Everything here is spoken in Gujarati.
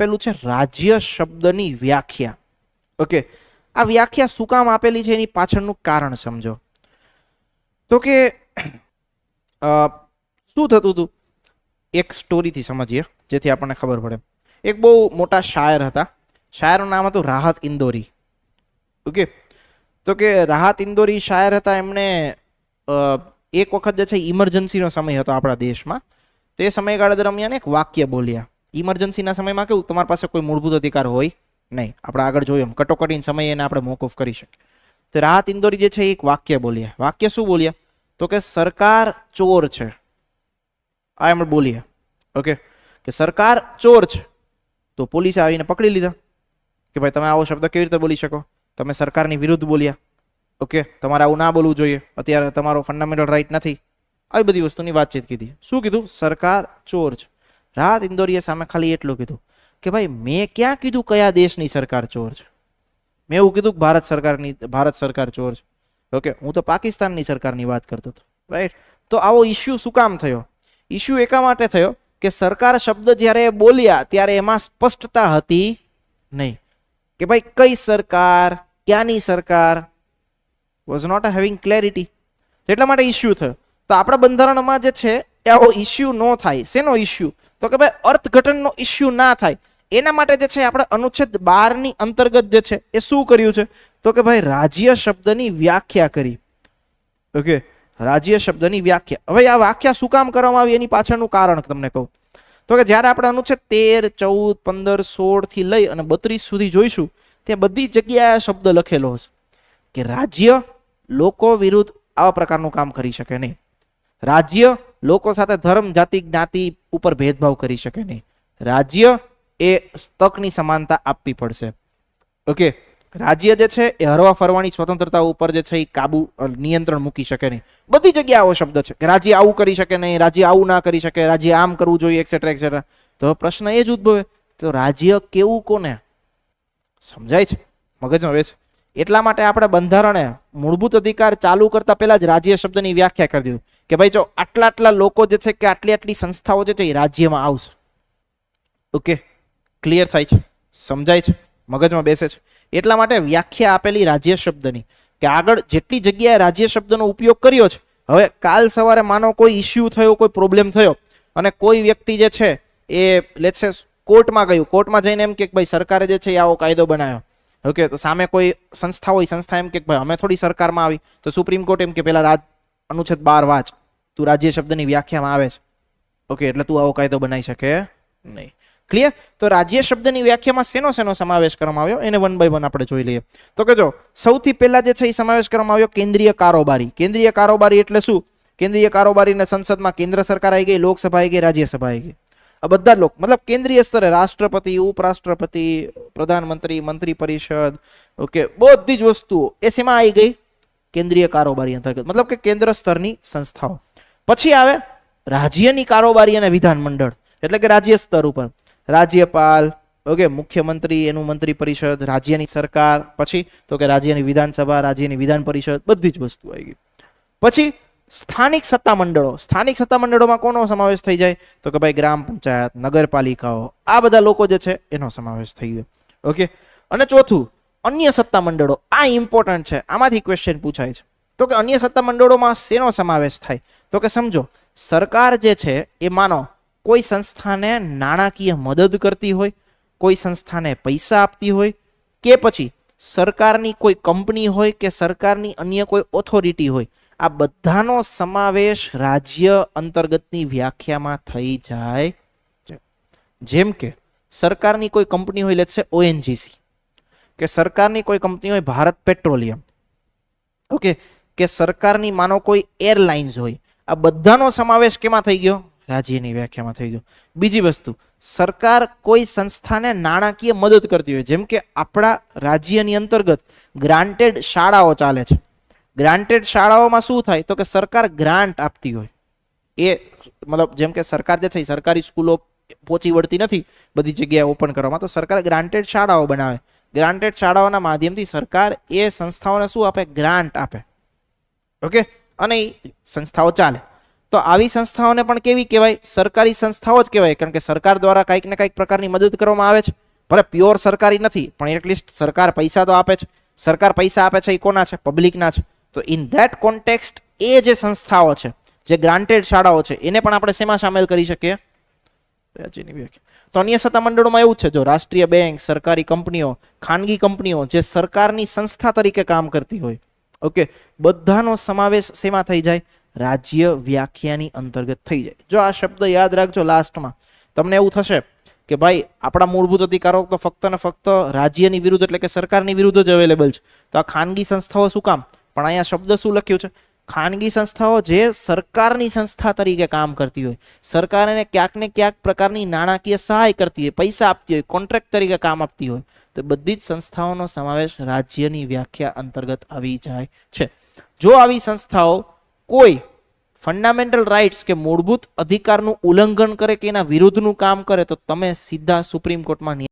આપેલું છે રાજ્ય શબ્દની વ્યાખ્યા. ઓકે, આ વ્યાખ્યા શું કામ આપેલી છે એની પાછળનું કારણ સમજો. તો કે શું થતું હતું? એક સ્ટોરીથી સમજીએ, જેથી આપણને ખબર પડે. એક બહુ મોટા શાયર હતા. શાયરનું નામ હતું રાહત ઇન્દોરી. ઓકે, તો કે રાહત ઇન્દોરી શાયર હતા એમણે એક વખત જે છે ઇમરજન્સીનો સમય હતો આપણા દેશમાં. તે સમયગાળા દરમિયાન એક વાક્ય બોલ્યા. ઇમરજન્સીના સમયમાં કેવું, તમારી પાસે કોઈ મૂળભૂત અધિકાર હોય નહીં. આપણે આગળ જોયું એમ. કટોકટીના સમયે એને આપણે મોકૂફ કરી શકીએ. તો રાહત ઇન્દોરી જે છે એક વાક્ય બોલ્યા. વાક્ય શું બોલ્યા? તો કે સરકાર ચોર છે. આ એમણે બોલીએ ઓકે? કે સરકાર ચોર છે. તો પોલીસે આવીને પકડી લીધા. કે ભાઈ, તમે આવો શબ્દ કેવી રીતે બોલી શકો? તમે સરકારની વિરુદ્ધ બોલ્યા. ઓકે? તમારે આવું ના બોલવું જોઈએ. અત્યારે તમારો ફંડામેન્ટલ રાઈટ નથી. આવી બધી વસ્તુની વાતચીત કીધી. શું કીધું? સરકાર ચોર છે. રાહત ઇન્દોરીએ સામે ખાલી એટલું કીધું કે ભાઈ, મેં ક્યાં કીધું કયા દેશની સરકાર ચોર છે? મેં એવું કીધું કે ભારત સરકારની, ભારત સરકાર ચોર છે. ઓકે હું તો પાકિસ્તાનની સરકારની વાત કરતો હતો રાઈટ તો આવો ઇસ્યુ શું કામ થયો? ઇસ્યુ એકા માટે થયો કે સરકાર શબ્દ જ્યારે બોલ્યા ત્યારે એમાં સ્પષ્ટતા હતી નહીં. કે ભાઈ, કઈ સરકાર, ક્યાંની સરકાર? વોઝ નોટ હેવિંગ ક્લેરિટી એટલા માટે ઇસ્યુ થયો. તો આપણા બંધારણમાં જે છે, એ આવો ઇસ્યુ ન થાય. શેનો ઇસ્યુ તો કે ભાઈ અર્થઘટનનો ઇસ્યુ ના થાય. એના માટે જે છે આપણે અનુચ્છેદ બારની અંતર્ગત જે છે એ શું કર્યું છે? તો કે ભાઈ રાજ્ય શબ્દની વ્યાખ્યા કરી. ઓકે? રાજ્ય શબ્દની વ્યાખ્યા. હવે આ વ્યાખ્યા શું કામ કરવામાં આવી? એની પાછળનું કારણ તમને કહું. તો કે જ્યારે આપણે અનુચ્છેદ તેર, ચૌદ, પંદર, સોળથી લઈ અને બત્રીસ સુધી જોઈશું, ત્યાં બધી જગ્યાએ શબ્દ લખેલો હશે. કે રાજ્ય લોકો વિરુદ્ધ આવા પ્રકારનું કામ કરી શકે નહીં. રાજ્ય લોકો સાથે ધર્મ, જાતિ, જ્ઞાતિ ઉપર ભેદભાવ કરી શકે નહીં. રાજ્ય એ તકની સમાનતા આપવી પડશે. ઓકે, રાજ્ય જે છે એ હરવા ફરવાની સ્વતંત્રતા ઉપર જે છે એ કાબુ નિયંત્રણ મૂકી શકે નહીં. બધી જગ્યાએ આવો શબ્દ છે કે રાજ્ય આવું કરી શકે નહીં, રાજ્ય આવું ના કરી શકે, રાજ્ય આમ કરવું જોઈએ એક્સેટ્રા એક્સેટ્રા તો પ્રશ્ન એ જ ઉદ્ભવે, તો રાજ્ય કેવું કોને? સમજાય છે? મગજમાં બેસે. એટલા માટે આપણે બંધારણે મૂળભૂત અધિકાર ચાલુ કરતા પહેલા જ રાજ્ય શબ્દની વ્યાખ્યા કરી દીધું. કે ભાઈ જો આટલા આટલા લોકો જે છે કે આટલી આટલી સંસ્થાઓ જે છે એ રાજ્યમાં આવશે. ઓકે ક્લિયર થાય છે? સમજાય છે? મગજમાં બેસે છે? એટલા માટે વ્યાખ્યા આપેલી રાજ્ય શબ્દની કે આગળ જેટલી જગ્યાએ રાજ્ય શબ્દનો ઉપયોગ કર્યો છે, હવે કાલ સવારે માનો કોઈ ઇસ્યુ થયો, કોઈ પ્રોબ્લેમ થયો, અને કોઈ વ્યક્તિ જે છે એ લેટ્સ કોર્ટમાં ગયું. કોર્ટમાં જઈને એમ કે ભાઈ સરકારે જે છે એ આવો કાયદો બનાવ્યો. ઓકે તો સામે કોઈ સંસ્થા હોય, સંસ્થા એમ કે ભાઈ અમે થોડી સરકારમાં આવી. તો સુપ્રીમ કોર્ટ એમ કે પેલા રાજ અનુચ્છેદ બાર વાંચ. તું રાજ્ય શબ્દની વ્યાખ્યામાં આવે છે. ઓકે એટલે તું આવો કાયદો બનાવી શકે નહીં. ક્લિયર તો રાજ્ય શબ્દની વ્યાખ્યામાં શેનો શેનો સમાવેશ કરવામાં આવ્યો? એને વન બાય વન આપણે જોઈ લઈએ. તો કે જો સૌથી પહેલા જે છે એ સમાવેશ કરવામાં આવ્યો કેન્દ્રીય કારોબારી. કેન્દ્રીય કારોબારી એટલે શું? કેન્દ્રીય કારોબારીને સંસદમાં કેન્દ્ર સરકાર આવી ગઈ, લોકસભા આવી ગઈ, રાજ્યસભા આવી ગઈ. આ બધા લોક, મતલબ કેન્દ્રીય સ્તરે રાષ્ટ્રપતિ, ઉપરાષ્ટ્રપતિ, પ્રધાનમંત્રી મંત્રી પરિષદ ઓકે બધી જ વસ્તુઓ એ શેમાં આવી ગઈ? કેન્દ્રીય કારોબારી અંતર્ગત. મતલબ કે કેન્દ્ર સ્તરની સંસ્થાઓ. પછી આવે રાજ્યની કારોબારી અને વિધાનમંડળ. એટલે કે રાજ્ય સ્તર ઉપર. રાજ્યપાલ, ઓકે, મુખ્યમંત્રી, એનું મંત્રી પરિષદ, રાજ્યની સરકાર, પછી તો કે રાજ્યની વિધાનસભા, રાજ્યની વિધાન પરિષદ, બધી જ વસ્તુ આવી ગઈ. પછી સ્થાનિક સત્તામંડળો. સ્થાનિક સત્તા મંડળોમાં કોનો સમાવેશ થઈ જાય? તો કે ભાઈ ગ્રામ પંચાયત, નગરપાલિકાઓ, આ બધા લોકો જે છે એનો સમાવેશ થઈ ગયો. ઓકે? અને ચોથું, અન્ય સત્તા મંડળો આ ઇમ્પોર્ટન્ટ છે. આમાંથી ક્વેશ્ચન પૂછાય છે. તો કે અન્ય સત્તા મંડળોમાં શેનો સમાવેશ થાય? તો કે સમજો, સરકાર જે છે, એ માનો, કોઈ સંસ્થાને નાણાકીય મદદ કરતી હોય, કોઈ સંસ્થાને પૈસા આપતી હોય, કે પછી સરકારની કોઈ કંપની હોય કે સરકારની અન્ય કોઈ ઓથોરિટી હોય, આ બધાનો સમાવેશ રાજ્ય અંતર્ગતની વ્યાખ્યામાં થઈ જાય છે. જેમ કે, સરકારની કોઈ કંપની હોય લેટ સે ઓએનજીસી કે સરકારની કોઈ કંપની હોય, ભારત પેટ્રોલિયમ ઓકે કે સરકારની માનો કોઈ એરલાઇન્સ હોય આ બધાનો સમાવેશ કેમાં થઈ ગયો? રાજ્યની વ્યાખ્યામાં થઈ ગયો. બીજી વસ્તુ, સરકાર કોઈ સંસ્થાને નાણાકીય મદદ કરતી હોય, જેમ કે આપણા રાજ્યની અંતર્ગત ગ્રાન્ટેડ શાળાઓ ચાલે છે. ગ્રાન્ટેડ શાળાઓમાં શું થાય? તો કે સરકાર ગ્રાન્ટ આપતી હોય. એ મતલબ જેમ કે સરકાર જે છે સરકારી સ્કૂલો પહોંચી વળતી નથી, બધી જગ્યાએ ઓપન કરવામાં, તો સરકાર ગ્રાન્ટેડ શાળાઓ બનાવે. ગ્રાન્ટેડ શાળાઓના માધ્યમથી સરકાર એ સંસ્થાઓને શું આપે? ગ્રાન્ટ આપે. ઓકે? અને સંસ્થાઓ ચાલે. તો આવી સંસ્થાઓને પણ કેવી કહેવાય? સરકારી સંસ્થાઓ જ કહેવાય. કારણ કે સરકાર દ્વારા કંઈક ને કંઈક પ્રકારની મદદ કરવામાં આવે છે. ભલે પ્યોર સરકારી નથી, પણ એટલીસ્ટ સરકાર પૈસા તો આપે છે. સરકાર પૈસા આપે છે એ કોના છે? પબ્લિકના છે. તો ઇન ધેટ કોન્ટેક્સ્ટ એ જે સંસ્થાઓ છે, જે ગ્રાન્ટેડ શાળાઓ છે, એને પણ આપણે શેમાં સામેલ કરી શકીએ? તો અન્ય સત્તા મંડળોમાં એવું છે. જો રાષ્ટ્રીય બેંક, સરકારી કંપનીઓ, ખાનગી કંપનીઓ જે સરકારની સંસ્થા તરીકે કામ કરતી હોય ઓકે બધાનો સમાવેશ શેમાં થઈ જાય? રાજ્ય વ્યાખ્યાની અંતર્ગત થઈ જાય. જો આ શબ્દ યાદ રાખજો લાસ્ટમાં. તમને એવું થશે કે ભાઈ, આપણા મૂળભૂત અધિકારો તો ફક્ત ને ફક્ત રાજ્યની વિરુદ્ધ એટલે કે સરકારની વિરુદ્ધ જ અવેલેબલ છે. તો આ ખાનગી સંસ્થાઓ શું કામ? પણ અહીંયા શબ્દ શું લખ્યું છે? ખાનગી સંસ્થાઓ જે સરકારની સંસ્થા તરીકે કામ કરતી હોય, સરકાર એને ક્યાંક ને ક્યાંક પ્રકારની નાણાકીય સહાય કરતી હોય, પૈસા આપતી હોય કોન્ટ્રાક્ટ તરીકે કામ આપતી હોય તો બધી જ સંસ્થાઓનો સમાવેશ રાજ્યની વ્યાખ્યા અંતર્ગત આવી જાય છે. જો આવી સંસ્થાઓ કોઈ ફંડામેન્ટલ રાઇટ્સ કે મૂળભૂત અધિકારનું ઉલ્લંઘન કરે કે એના વિરુદ્ધનું કામ કરે તો તમે સીધા સુપ્રીમ કોર્ટમાં